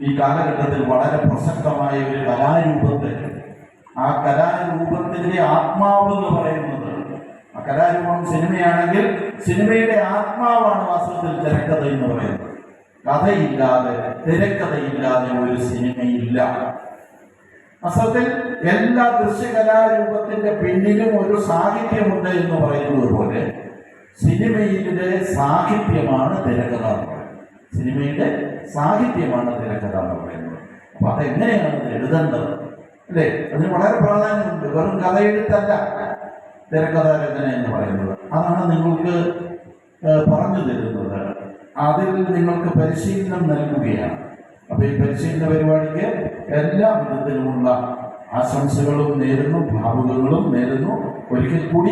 ഈ കാലഘട്ടത്തിൽ വളരെ പ്രസക്തമായ ഒരു കലാരൂപത്തെ ആ കലാരൂപത്തിന്റെ ആത്മാവ് എന്ന് പറയുന്നത് ആ കലാരൂപം സിനിമയാണെങ്കിൽ സിനിമയുടെ ആത്മാവാണ് വാസ്തവത്തിൽ തിരക്കഥ എന്ന് പറയുന്നത്. കഥയില്ലാതെ തിരക്കഥയില്ലാതെ ഒരു സിനിമയില്ല. അസത്തിൽ എല്ലാ ദൃശ്യകലാരൂപത്തിന്റെ പിന്നിലും ഒരു സാഹിത്യമുണ്ട് എന്ന് പറയുന്നത് പോലെ സിനിമയിലെ സാഹിത്യമാണ് തിരക്കഥ സിനിമയുടെ സാഹിത്യമാണ് തിരക്കഥ എന്ന് പറയുന്നത്. അപ്പൊ അതെങ്ങനെയാണ് അത് എഴുതേണ്ടത്? അല്ലേ? അതിന് വളരെ പ്രാധാന്യമുണ്ട്. വെറും കഥയെഴുത്തല്ല. തിരക്കഥാ രചന എന്ന് പറയുന്നത്? അതാണ് നിങ്ങൾക്ക് പറഞ്ഞു തരുന്നത്. അതിൽ നിങ്ങൾക്ക് പരിശീലനം നൽകുകയാണ്. അപ്പൊ ഈ പരിശീലന പരിപാടിക്ക് എല്ലാ വിധത്തിലുമുള്ള ആശംസകളും നേരുന്നു ഭാവുകങ്ങളും നേരുന്നു. ഒരിക്കൽ കൂടി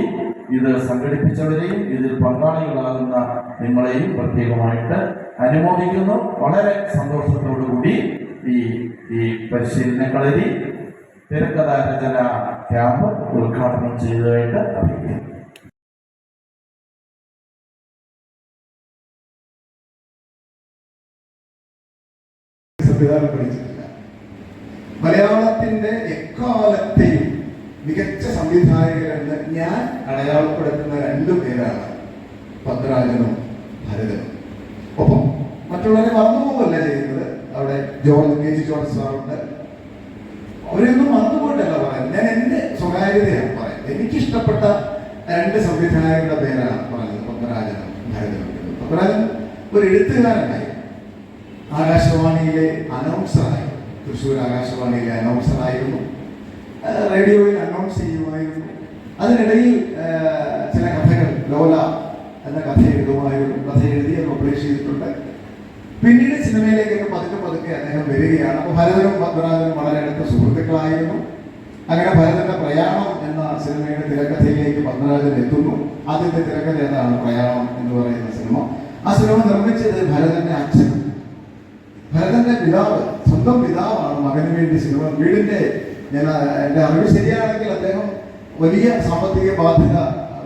ഇത് സംഘടിപ്പിച്ചവരെയും ഇതിൽ പങ്കാളികളാകുന്ന നിങ്ങളെയും പ്രത്യേകമായിട്ട് അനുമോദിക്കുന്നു. വളരെ സന്തോഷത്തോടുകൂടി ഈ ഈ പരിശീലന കളരി തിരക്കഥാ രചന ക്യാമ്പ് ഉദ്ഘാടനം ചെയ്തതായിട്ട് അറിയിക്കുന്നു. മലയാളത്തിന്റെ എക്കാലത്തെയും മികച്ച സംവിധായകരെന്ന് ഞാൻ അടയാളപ്പെടുത്തുന്ന രണ്ടു പേരാണ് പത്മരാജനും ഭരതനും ഒപ്പം മറ്റുള്ളവരെ മറന്നുപോകല്ല ചെയ്യുന്നത്. അവിടെ ജോർജ് കെ ജി ജോർജ് സാറുണ്ട് അവരെയൊന്നും മറന്നുപോയിട്ടല്ല പറയുന്നത്. ഞാൻ എന്റെ സ്വകാര്യതയാണ് പറയുന്നത്. എനിക്കിഷ്ടപ്പെട്ട രണ്ട് സംവിധായകരുടെ പേരാണ് പറഞ്ഞത് പത്മരാജനും ഭരതനും പത്മരാജൻ ഒരു എഴുത്തുകാരനായി. ആകാശവാണിയിലെ അനൗൺസറായി തൃശ്ശൂർ ആകാശവാണിയിലെ അനൗൺസറായിരുന്നു റേഡിയോയിൽ അനൗൺസ് ചെയ്യുമായിരുന്നു. അതിനിടയിൽ ചില കഥകൾ ലോല എന്ന കഥ എഴുതുമായിരുന്നു കഥ എഴുതി അത് പബ്ലിഷ് ചെയ്തിട്ടുണ്ട്. പിന്നീട് സിനിമയിലേക്കൊക്കെ പതുക്കെ പതുക്കെ അദ്ദേഹം വരികയാണ്. അപ്പോൾ ഭരതനും പത്മനാഭനും വളരെ അടുത്ത സുഹൃത്തുക്കളായിരുന്നു. അങ്ങനെ ഭരതന്റെ പ്രയാണം എന്ന സിനിമയുടെ തിരക്കഥയിലേക്ക് പത്മരാജൻ എത്തുന്നു. ആദ്യത്തെ തിരക്കഥ ഏതാണ്? പ്രയാണം എന്ന് പറയുന്ന സിനിമ. ആ സിനിമ നിർമ്മിച്ചത് ഭരതന്റെ അച്ഛൻ. ഭരതന്റെ പിതാവ് സ്വന്തം പിതാവാണ് മകന് വേണ്ടി സിനിമ. വീടിന്റെ ഞാൻ എന്റെ അറിവ് ശരിയാണെങ്കിൽ അദ്ദേഹം വലിയ സാമ്പത്തിക ബാധ്യത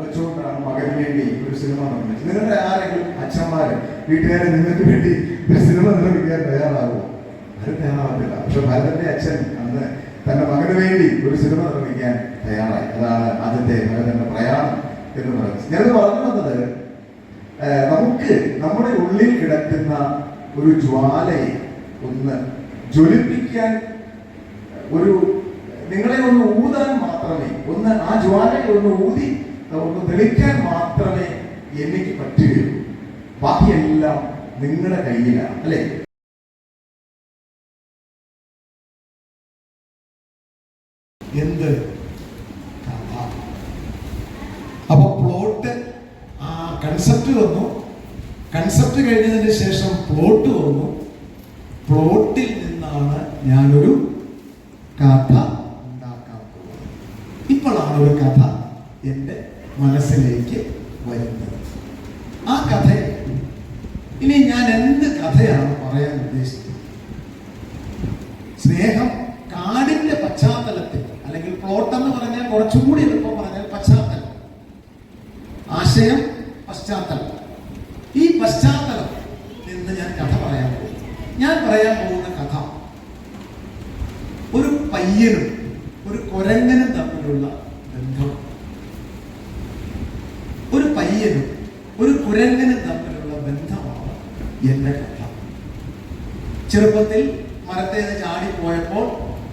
വെച്ചുകൊണ്ടാണ് മകന് വേണ്ടി ഒരു സിനിമ നിർമ്മിച്ചത്. നിങ്ങളുടെ ആരെങ്കിലും അച്ഛന്മാര് വീട്ടുകാരെ നിങ്ങൾക്ക് വേണ്ടി ഒരു സിനിമ നിർമ്മിക്കാൻ തയ്യാറാകുമോ? അത് തയ്യാറാവത്തില്ല പക്ഷെ ഭരതന്റെ അച്ഛൻ അന്ന് തന്റെ മകന് വേണ്ടി ഒരു സിനിമ നിർമ്മിക്കാൻ തയ്യാറായി. അതാണ് ആദ്യത്തെ ഭരതന്റെ പ്രയാണം എന്ന് പറയുന്നത്. ഞാനത് പറഞ്ഞു വന്നത് നമുക്ക് നമ്മുടെ ഉള്ളിൽ കിടക്കുന്ന ഒരു ജ്വാലയെ ഒന്ന് ജ്വലിപ്പിക്കാൻ ഒരു നിങ്ങളെ ഒന്ന് ഊതാൻ മാത്രമേ ഒന്ന് ആ ജ്വാലയെ ഒന്ന് ഊതി ഒന്ന് തെളിക്കാൻ മാത്രമേ എനിക്ക് പറ്റുകയുള്ളൂ. ബാക്കിയെല്ലാം നിങ്ങളുടെ കയ്യിലാണ് അല്ലേ? എന്ത്? അപ്പൊ പ്ലോട്ട് ആ കൺസെപ്റ്റ് വന്നു. കൺസെപ്റ്റ് കഴിഞ്ഞതിന് ശേഷം പ്ലോട്ട് വന്നു. പ്ലോട്ടിൽ നിന്നാണ് ഞാനൊരു കഥ ഒരു കഥ എന്റെ മനസ്സിലേക്ക് വരുന്നത്. ആ കഥ ഇനി ഞാൻ എന്ത് കഥയാണ് പറയാൻ ഉദ്ദേശിച്ചത്? സ്നേഹം കാടിന്റെ പശ്ചാത്തലത്തിൽ അല്ലെങ്കിൽ പ്ലോട്ട് എന്ന് പറഞ്ഞാൽ കുറച്ചുകൂടി എളുപ്പം പറഞ്ഞാൽ പശ്ചാത്തലം. ആശയം പശ്ചാത്തലം. ഈ പശ്ചാത്തലം നിന്ന് ഞാൻ കഥ പറയാൻ പോകും ഞാൻ പറയാൻ പോകുന്ന കഥ ഒരു പയ്യനും ഒരു കുരങ്ങനും തമ്മിലുള്ള ബന്ധം ഒരു പയ്യനും ഒരു കുരങ്ങനും തമ്മിലുള്ള ബന്ധമാണ് എന്റെ കഥ ചെറുപ്പത്തിൽ മരത്തേന്ന് ചാടിപ്പോയപ്പോൾ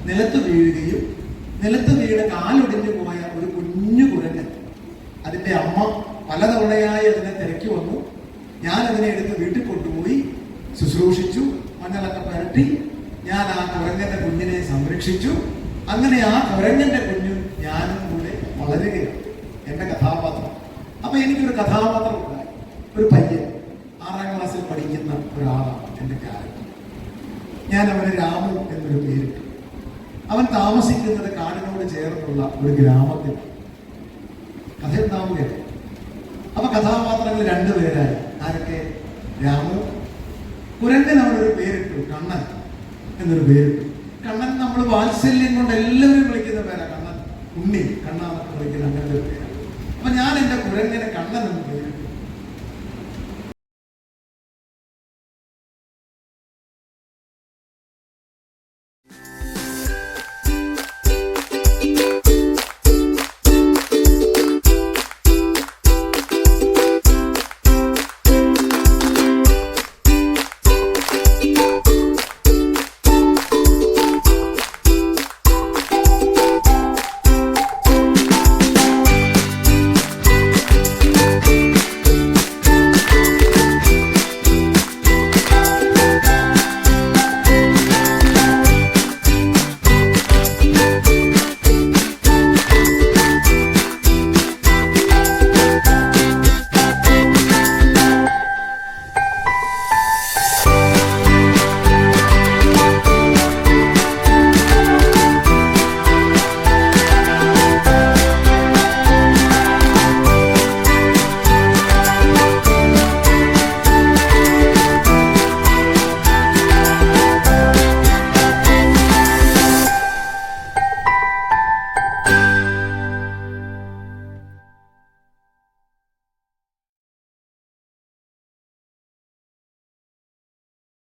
നിലത്ത് വീഴുകയും നിലത്ത് വീണ് കാലൊടിഞ്ഞു പോയ ഒരു കുഞ്ഞു കുരങ്ങൻ അതിന്റെ അമ്മ പലതവണയായി അതിനെ തിരക്കി വന്നു. ഞാൻ അതിനെ എടുത്ത് വീട്ടിൽ കൊണ്ടുപോയി ശുശ്രൂഷിച്ചു മണ്ണിലൊക്കെ പുരട്ടി. ഞാൻ ആ കുരങ്ങന്റെ കുഞ്ഞിനെ സംരക്ഷിച്ചു. അങ്ങനെ ആ കുരങ്ങന്റെ കുഞ്ഞും ഞാനും കൂടെ വളരുകയാണ്. എന്റെ കഥാപാത്രം. അപ്പൊ എനിക്കൊരു കഥാപാത്രം ഉണ്ടായി. ഒരു പയ്യൻ ആറാം ക്ലാസ്സിൽ പഠിക്കുന്ന ഒരാളാണ് എന്റെ ക്യാരക്ടർ ഞാൻ അവന് രാമു എന്നൊരു പേരിട്ടു അവൻ താമസിക്കുന്നത് കാടിനോട് ചേർന്നുള്ള ഒരു ഗ്രാമത്തിൽ. കഥ ഉണ്ടാവുകയാണ് അപ്പൊ കഥാപാത്രങ്ങൾ രണ്ടുപേരായി ആരൊക്കെ? രാമു. കുരങ്ങൻ അവനൊരു പേരിട്ടു. കണ്ണൻ എന്നൊരു പേരിട്ടു. കണ്ണൻ നമ്മൾ വാത്സല്യം കൊണ്ട് എല്ലാവരും വിളിക്കുന്ന പേരാണ് കണ്ണൻ ഉണ്ണി കണ്ണ എന്നൊക്കെ വിളിക്കുന്ന അങ്ങനത്തെ ഒരു പേരാണ് അപ്പൊ ഞാൻ എന്റെ കുരങ്ങനെ കണ്ണൻ എന്ന് പേരിട്ടു.